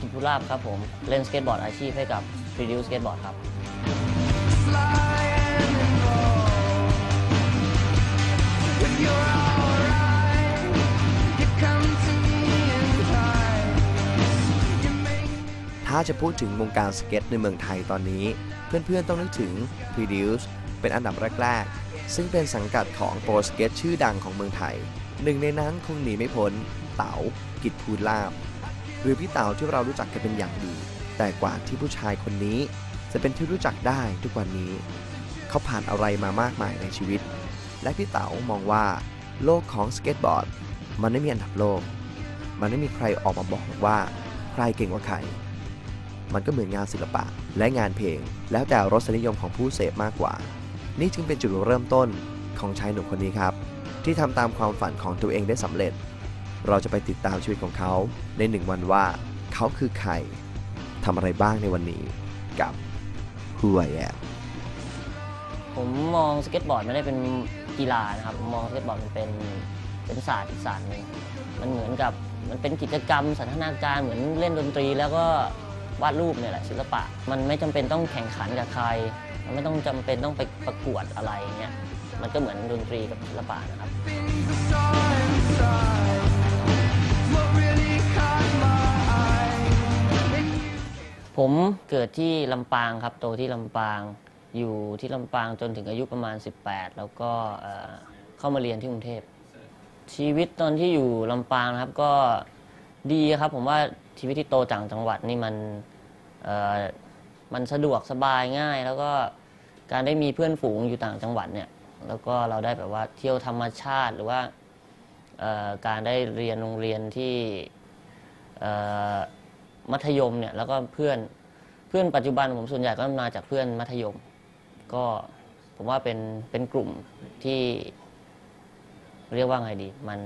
กิจพุราบครับผมเล่นสเก็ตบอร์ดอาชีพให้กับ p r e d u c e Skateboard ครับถ้าจะพูดถึงวงการสเก็ตในเมืองไทยตอนนี้ เพื่อนๆต้องนึกถึง Produce เป็นอันดับแรกๆ ซึ่งเป็นสังกัดของโปรสเก็ตชื่อดังของเมืองไทย หนึ่งในนั้นคงหนีไม่พ้นเต๋ากิจภูลาบ หรือพี่เต๋าที่เรารู้จักกันเป็นอย่างดี แต่กว่าที่ผู้ชายคนนี้ จะเป็นที่รู้จักได้ทุกวันนี้ เขาผ่านอะไรมามากมายในชีวิต และพี่เต๋ามองว่า โลกของสเก็ตบอร์ด มันไม่มีอันดับโลก มันไม่มีใครออกมาบอกว่า ใครเก่งกว่าใคร มันก็เหมือนงานศิลปะและงานเพลง แล้วแต่รสนิยมของผู้เสพมากกว่า นี่จึงเป็นจุดเริ่มต้นของชายหนุ่มคนนี้ครับ ที่ทำตามความฝันของตัวเองได้สำเร็จ เราจะไปติดตามชีวิตของเขาในหนึ่งวันว่าเขาคือใครทำอะไรบ้างในวันนี้กับ Who I Am ผมมองสเก็ตบอร์ดไม่ได้เป็นกีฬานะครับมองสเก็ตบอร์ดมันเป็นเป็นศาสตร์อีกศาสตร์หนึ่งมันเหมือนกับมันเป็นกิจกรรมสันทนาการเหมือนเล่นดนตรีแล้วก็วาดรูปเนี่ยแหละศิลปะ มันไม่จำเป็นต้องแข่งขันกับใคร มันไม่ต้องจำเป็นต้องไปประกวดอะไรเงี้ยมันก็เหมือนดนตรีกับศิลปะนะครับ ผมเกิดที่ลำปางครับ โตที่ลำปาง อยู่ที่ลำปางจนถึงอายุประมาณ 18 แล้วก็เข้ามาเรียนที่กรุงเทพ ชีวิตตอนที่อยู่ลำปางนะครับก็ดีครับ ผมว่าชีวิตที่โตต่างจังหวัดนี่มันมันสะดวกสบายง่าย แล้วก็การได้มีเพื่อนฝูงอยู่ต่างจังหวัดเนี่ย แล้วก็เราได้แบบว่าเที่ยวธรรมชาติหรือว่าการได้เรียนโรงเรียนที่ มัธยมเนี่ยแล้วก็เพื่อนเพื่อนปัจจุบันผมส่วนใหญ่ก็มาจากเพื่อนมัธยม ก็ผมว่าเป็นเป็นกลุ่มที่ เรียกว่าไงดี มัน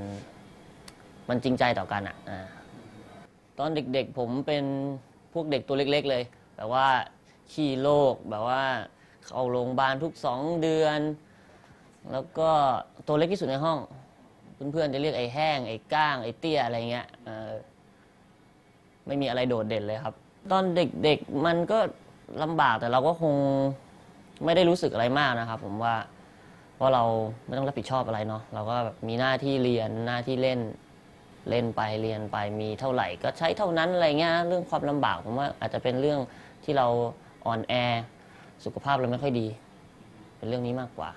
มันจริงใจต่อกันอะอะตอนเด็กๆ ผมเป็นพวกเด็กตัวเล็ก ๆ เลย แบบว่าขี้โรคแบบว่าเข้าโรงพยาบาลทุกสองเดือน แล้วก็ตัวเล็กที่สุดในห้อง เพื่อนๆจะเรียกไอ้แห้งไอ้ก้างไอ้เตี้ยอะไรเงี้ยเออ ไม่มีอะไรโดดเด่นเลยครับ ตอนเด็กๆมันก็ลำบากแต่เราก็คงไม่ได้รู้สึกอะไรมากนะครับผมว่าเพราะเราไม่ต้องรับผิดชอบอะไรเนาะเราก็แบบมีหน้าที่เรียนหน้าที่เล่นเล่นไปเรียนไปมีเท่าไหร่ ก็ใช้เท่านั้นอะไรเงี้ยเรื่องความลำบากผมว่าอาจจะเป็นเรื่องที่เราอ่อนแอสุขภาพเราไม่ค่อยดี เป็นเรื่องนี้มากกว่า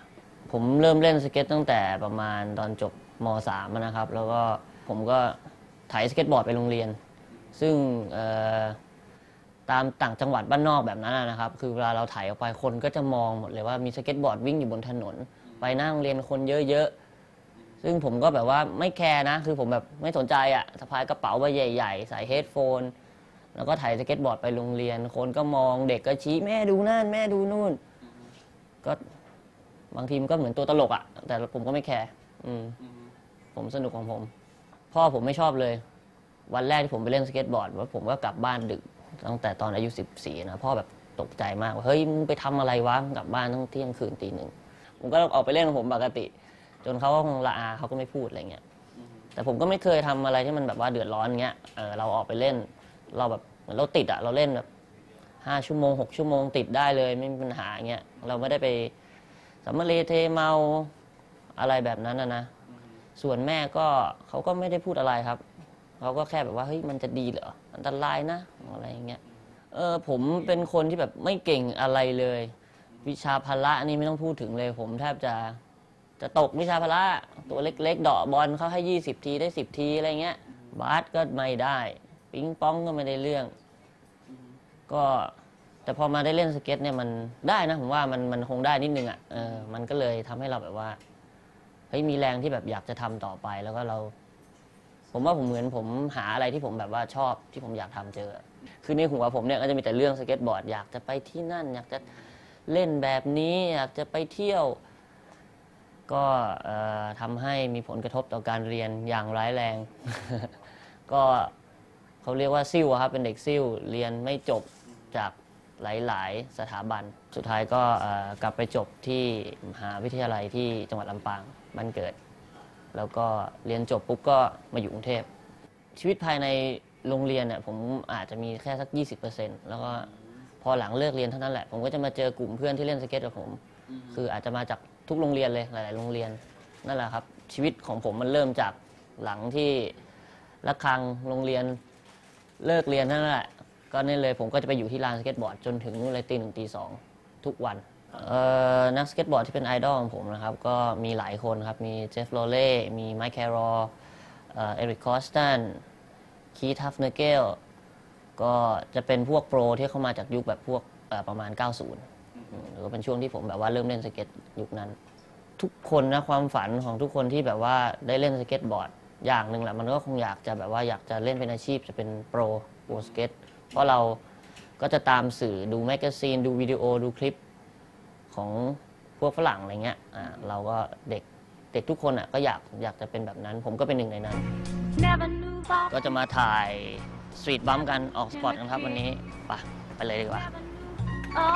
ผมเริ่มเล่นสเก็ตตั้งแต่ประมาณตอนจบม .3 นะครับ แล้วก็ผมก็ไถ่ายสเก็ตบอร์ดไปโรงเรียน ซึ่งเอ่อตามต่างจังหวัดบ้านนอกแบบนั้นนะนะครับ คือเวลาเราถ่ายออกไปคนก็จะมองหมดเลยว่ามีสเก็ตบอร์ดวิ่งอยู่บนถนน ไปหนั่งเรียนคนเยอะๆ ซึ่งผมก็แบบว่าไม่แคร์นะ คือผมแบบไม่สนใจอะสะพายกระเป๋าใบใหญ่ๆ ใส่เฮดโฟน แล้วก็ถ่ายสเก็ตบอร์ดไปโรงเรียน คนก็มองเด็กก็ชี้แม่ดูนั่นแม่ดูนู่น ก็บางทีมันก็เหมือนตัวตลกอะแต่ผมก็ไม่แคร์อืมผมสนุกของผม พ่อผมไม่ชอบเลย วันแรกที่ผมไปเล่นสเก็ตบอร์ดว่าผมก็กลับบ้านดึกตั้งแต่ตอนอายุ 14นะพ่อแบบตกใจมากว่าเฮ้ยมึงไปทำอะไรวะกลับบ้านตั้งเที่ยงคืนตีหนึ่งผมก็ออกไปเล่นของผมปกติ จนเขาก็คงละอาเขาก็ไม่พูดอะไรเงี้ยแต่ผมก็ไม่เคยทำอะไรที่มันแบบว่าเดือดร้อนเงี้ยเออเราออกไปเล่น เราแบบเหมือนเราติดอะเราเล่นแบบห้าชั่วโมงหกชั่วโมงติดได้เลยไม่มีปัญหาเงี้ยเราไม่ได้ไปสัมมาเลเทเมาอะไรแบบนั้นนะนะส่วนแม่ก็เขาก็ไม่ได้พูดอะไรครับ เขาก็แค่แบบว่าเฮ้ยมันจะดีเหรออันตรายนะอะไรอย่างเงี้ยเออผมเป็นคนที่แบบไม่เก่งอะไรเลย วิชาพละนี่ไม่ต้องพูดถึงเลย ผมแทบจะจะตกวิชาพละตัวเล็กๆเดาะบอลเขาให้ 20 ทีได้ 10 ทีอะไรเงี้ยบาสก็ไม่ได้ปิงปองก็ไม่ได้เรื่อง ก็แต่พอมาได้เล่นสเก็ตเนี่ยมันได้นะผมว่ามันมันคงได้นิดนึงอะเออมันก็เลยทำให้เราแบบว่าเฮ้ยมีแรงที่แบบอยากจะทำต่อไปแล้วก็เรา ผมว่าผมเหมือนผมหาอะไรที่ผมแบบว่าชอบที่ผมอยากทำเจอ คือในหัวผมเนี่ยก็จะมีแต่เรื่องสเก็ตบอร์ดอยากจะไปที่นั่น อยากจะเล่นแบบนี้ อยากจะไปเที่ยว ก็เอ่อทำให้มีผลกระทบต่อการเรียนอย่างร้ายแรง ก็เขาเรียกว่าซิ่วครับเป็นเด็กซิ่วเรียนไม่จบจากหลาย ๆ สถาบัน สุดท้ายก็กลับไปจบที่มหาวิทยาลัยที่จังหวัดลำปางบ้านเกิด แล้วก็เรียนจบปุ๊บก็มาอยู่กรุงเทพ ชีวิตภายในโรงเรียนเนี่ยผมอาจจะมีแค่สัก 20%แล้วก็พอหลังเลิกเรียนเท่านั้นแหละ ผมก็จะมาเจอกลุ่มเพื่อนที่เล่นสเก็ตกับผม คืออาจจะมาจากทุกโรงเรียนเลยหลาย ๆ โรงเรียนนั่นแหละครับ ชีวิตของผมมันเริ่มจากหลังที่ระฆังโรงเรียนเลิกเรียนนั่นแหละ ก็นี่เลยผมก็จะไปอยู่ที่ลานสเก็ตบอร์ดจนถึงนู่นเลยตีหนึ่งตีสองทุกวันเอ่อ นักสเก็ตบอร์ดที่เป็นไอดอลของผมนะครับ ก็มีหลายคนครับ มีเจฟโรเล่ มีไมค์แครอเอริกคอสตันคีทัฟเนเกลก็จะเป็นพวกโปรที่เข้ามาจากยุคแบบพวกประมาณ 90 หรือว่าเป็นช่วงที่ผมแบบว่าเริ่มเล่นสเก็ตยุคนั้น ทุกคนนะความฝันของทุกคนที่แบบว่าได้เล่นสเก็ตบอร์ดอย่างหนึ่งแหละมันก็คงอยากจะแบบว่าอยากจะเล่นเป็นอาชีพจะเป็นโปรโปรสเก็ตเพราะเราก็จะตามสื่อดูแมกกาซีนดูวิดีโอดูคลิป ของพวกฝรั่งอะไรเงี้ยอ่าเราก็เด็กเด็กทุกคนอะก็อยากอยากจะเป็นแบบนั้น ผมก็เป็นหนึ่งในนั้น Never knew about ก็จะมาถ่ายสตรีทบัมกันออกสปอร์ตกันครับวันนี้ไปไปเลยดีกว่า oh